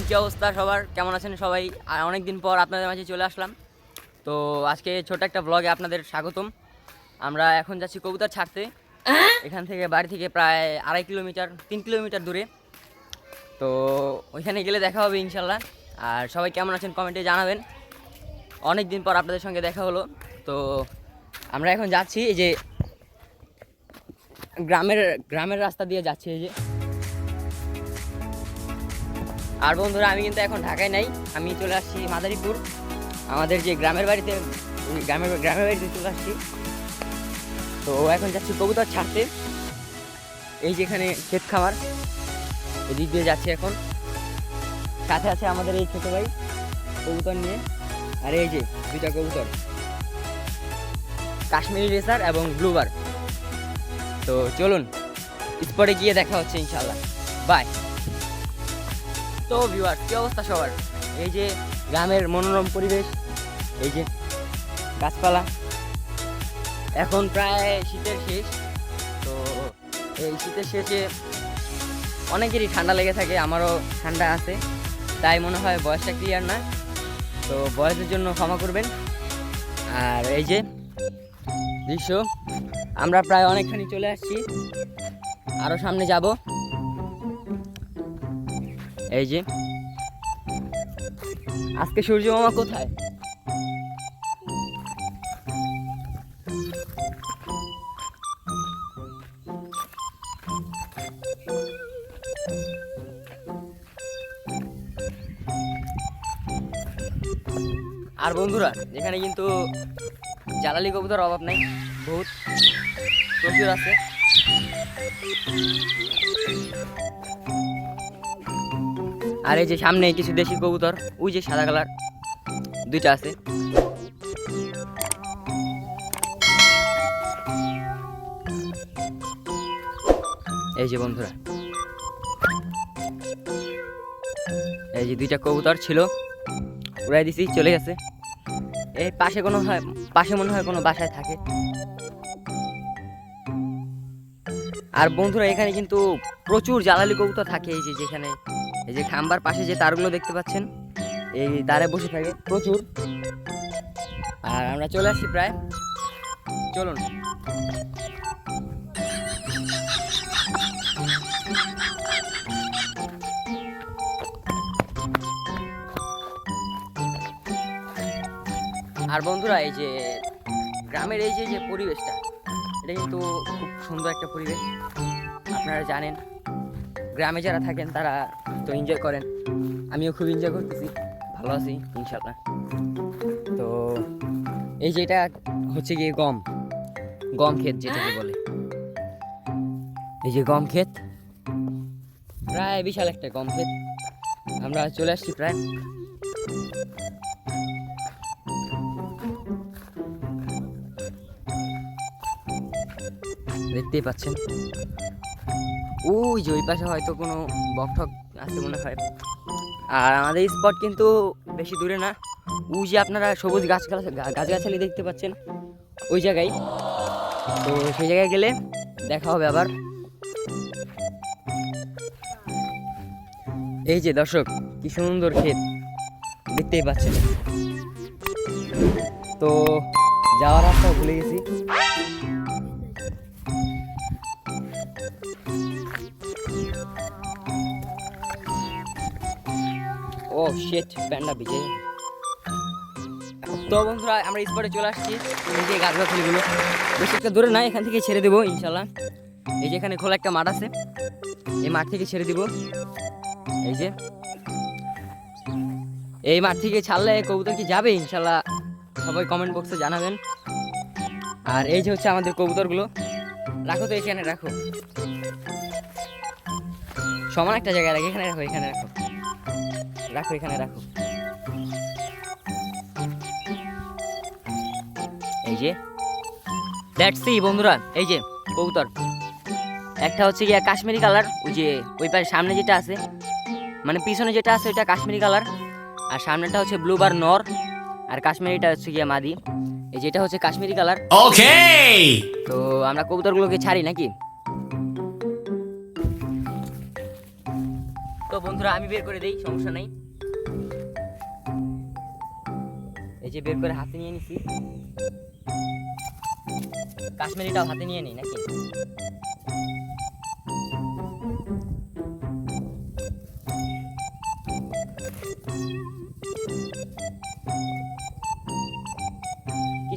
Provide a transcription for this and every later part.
দেন কী অবস্থা সবার? কেমন আছেন সবাই? আর অনেক দিন পর আপনাদের মাঝে চলে আসলাম। তো আজকে ছোট একটা ব্লগে আপনাদের স্বাগতম। আমরা এখন যাচ্ছি কবুতর ছাড়তে। এখান থেকে বাড়ি থেকে প্রায় আড়াই কিলোমিটার তিন কিলোমিটার দূরে। তো ওইখানে গেলে দেখা হবে ইনশাল্লাহ। আর সবাই কেমন আছেন কমেন্টে জানাবেন। অনেক দিন পর আপনাদের সঙ্গে দেখা হলো। তো আমরা এখন যাচ্ছি এই যে গ্রামের গ্রামের রাস্তা দিয়ে যাচ্ছি এই যে। আর বন্ধুরা, আমি কিন্তু এখন ঢাকায় নাই। আমি চলে আসছি মাদারীপুর। আমাদের যে গ্রামের বাড়িতে গ্রামের গ্রামের বাড়িতে চলে আসছি। তো এখন যাচ্ছি কবুতর ছাড়তে। এই যেখানে ক্ষেত খামার, এদিক দিয়ে যাচ্ছি এখন। সাথে আছে আমাদের এই ছোটো ভাই, কবুতর নিয়ে। আর এই যে দুইটা কবুতর, কাশ্মীরি রেসার এবং ব্লুবার তো চলুন, স্পটে গিয়ে দেখা হচ্ছে ইনশাল্লাহ বাই। তো ভিউয়ার কি অবস্থা সবার? এই যে গ্রামের মনোরম পরিবেশ, এই যে গাছপালা, এখন প্রায় শীতের শেষ, তো এই শীতের শেষে অনেকেরই ঠান্ডা লেগে থাকে, আমারও ঠান্ডা আছে, তাই মনে হয় বয়সটা ক্লিয়ার না, তো বয়সের জন্য ক্ষমা করবেন। আর এই যে দৃশ্য, আমরা প্রায় অনেকখানি চলে আসছি আরও সামনে যাব। এই যে। আজকে সূর্য মামা কোথায়? আর বন্ধুরা, এখানে কিন্তু জ্বালালি কবুতর অভাব নাই, বহুত প্রচুর আছে। আর এই যে সামনে কিছু দেশি কবুতর, ওই যে সাদা কালার, দুইটা আছে। এই যে বন্ধুরা, এই যে দুইটা কবুতর ছিল, উড়াই দিছি, চলে গেছে। এই পাশে কোনো হয় পাশে মনে হয় কোনো বাসায় থাকে। আর বন্ধুরা, এখানে কিন্তু প্রচুর জ্বালালি কবুতর থাকে এই যে যেখানে এই যে খাম্বার পাশে যে তারগুলো দেখতে পাচ্ছেন, এই তারে বসে থাকে প্রচুর। আর আমরা চলে আসছি প্রায়। চলুন। আর বন্ধুরা, এই যে গ্রামের এই যে যে পরিবেশটা, এটা কিন্তু খুব সুন্দর একটা পরিবেশ। আপনারা জানেন। গ্রামে যারা থাকেন, তারা তো এনজয় করেন। আমিও খুব এনজয় করতেছি। ভালো আছি ইনশাল্লাহ তো এই যে এটা হচ্ছে গিয়ে গম গম ক্ষেত যেটাকে বলে। এই যে গম ক্ষেত, প্রায় বিশাল একটা গম ক্ষেত। আমরা চলে আসছি প্রায়। দেখতেই পাচ্ছেন। ওই যে ওই পাশে হয়তো কোনো বকঠক আছে মনে হয়। আর আমাদের স্পট কিন্তু বেশি দূরে না। ওই যে আপনারা সবুজ গাছ গাছগাছালি দেখতে পাচ্ছেন ওই জায়গায়। তো সেই জায়গায় গেলে দেখা হবে আবার। এই যে দর্শক, কি সুন্দর ক্ষেত দেখতেই পাচ্ছেন। তো যাওয়ার রাস্তা ভুলে গেছি। ও শেট প্যান্ডা তো বন্ধুরা, আমরা স্পটে চলে আসছি। যে গাছ গাছগুলো বেশি একটা দূরে না এখান থেকে ছেড়ে দেবো ইনশাল্লাহ এই যে এখানে খোলা একটা মাঠ আছে। এই মাঠ থেকে ছেড়ে দিব। এই যে। এই মাঠ থেকে ছাড়লে কবুতর কি যাবে ইনশাল্লাহ সবাই কমেন্ট বক্সে জানাবেন। আর এই যে হচ্ছে আমাদের কবুতরগুলো। রাখো তো এখানে, রাখো। সমান একটা জায়গায় রাখো, এখানে রাখো এখানে রাখো। রাখো, এখানে রাখো। এই যে দ্যাটস সি বন্ধুরা, এই যে, কবুতর। একটা হচ্ছে গিয়া কাশ্মীরি কালার, ওই যে, ওই পাশে সামনে যেটা আছে মানে পিছনে যেটা আছে, ওইটা কাশ্মীরি কালার। আর সামনেটা হচ্ছে ব্লু বার নর। আর কাশ্মীরিটা হচ্ছে গিয়া মাদি। এই যেটা হচ্ছে কাশ্মীরি কালার। Okay! তো আমরা কবুতরগুলোকে ছাড়ি নাকি? তো বন্ধুরা আমি বের করে দেই সমস্যা নাই। এই যে বের করে হাতে নিয়ে নিছি। কাশ্মীরিটাও হাতে নিয়ে নিই নাকি?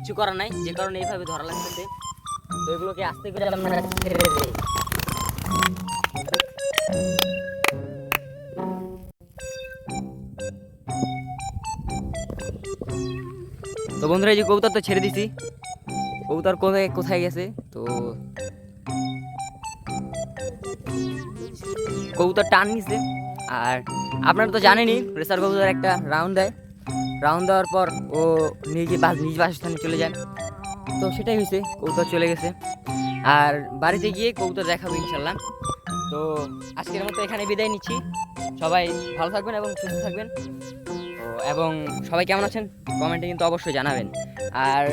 কিছু করার নাই, যে কারণে এইভাবে ধরা লাগতেছে। তো এগুলোকে আস্তে করে আমরা ছেড়ে দেই তো বন্ধুরা, এই যে কবুতর তো ছেড়ে দিছি। কবুতর কোথায় কোথায় গেছে? তো কবুতর টান নিছে। আর আপনারা তো জানেনই প্রেসার কবুতর একটা রাউন্ড দেয়। রাউন্ড দেওয়ার পর ও নিজে বাস নিজ বাসস্থানে চলে যায়। তো সেটাই হয়েছে কবুতর চলে গেছে। আর বাড়িতে গিয়ে কবুতর দেখাবো ইনশাল্লাহ। তো আজকের মতো এখানে বিদায় নিচ্ছি। সবাই ভালো থাকবেন এবং সুস্থ থাকবেন। তো এবং সবাই কেমন আছেন? কমেন্টে কিন্তু অবশ্যই জানাবেন। আর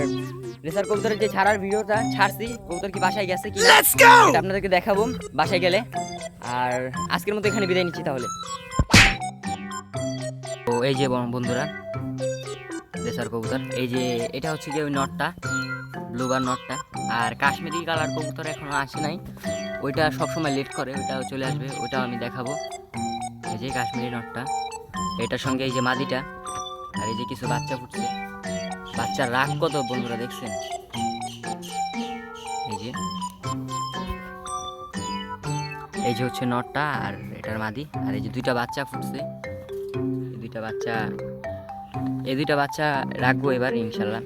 রেসার কবুতরের যে ছাড়ার ভিডিওটা ছাড়ছি কবুতর কি বাসায় গেছে কি এটা আপনাদেরকে দেখাবো বাসায় গেলে। আর আজকের মতো এখানে বিদায় নিচ্ছি তাহলে। তো এই যে বন্ধুরা রেসার কবুতর এই যে, এটা হচ্ছে যে ওই নটটা, ব্লুবার নটটা। আর কাশ্মীরি কালার কবুতর এখনও আসে নাই। ওইটা সবসময় লেট করে, ওইটাও চলে আসবে ওইটাও আমি দেখাবো। এই যে কাশ্মীরি নটটা, এটার সঙ্গে এই যে মাদিটা, আর এই যে কিছু বাচ্চা ফুটছে। বাচ্চার রাগ কত, বন্ধুরা দেখছেন? এই যে এই যে হচ্ছে নটটা আর এটার মাদি। আর এই যে দুইটা বাচ্চা ফুটছে। দুইটা বাচ্চা এই দুইটা বাচ্চা রাখব এবার, ইনশাল্লাহ।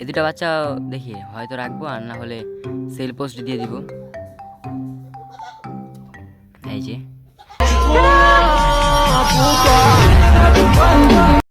এই দুটা বাচ্চা দেখি, হয়তো রাখব, আর না হলে সেল পোস্ট দিয়ে দিব। এই যে।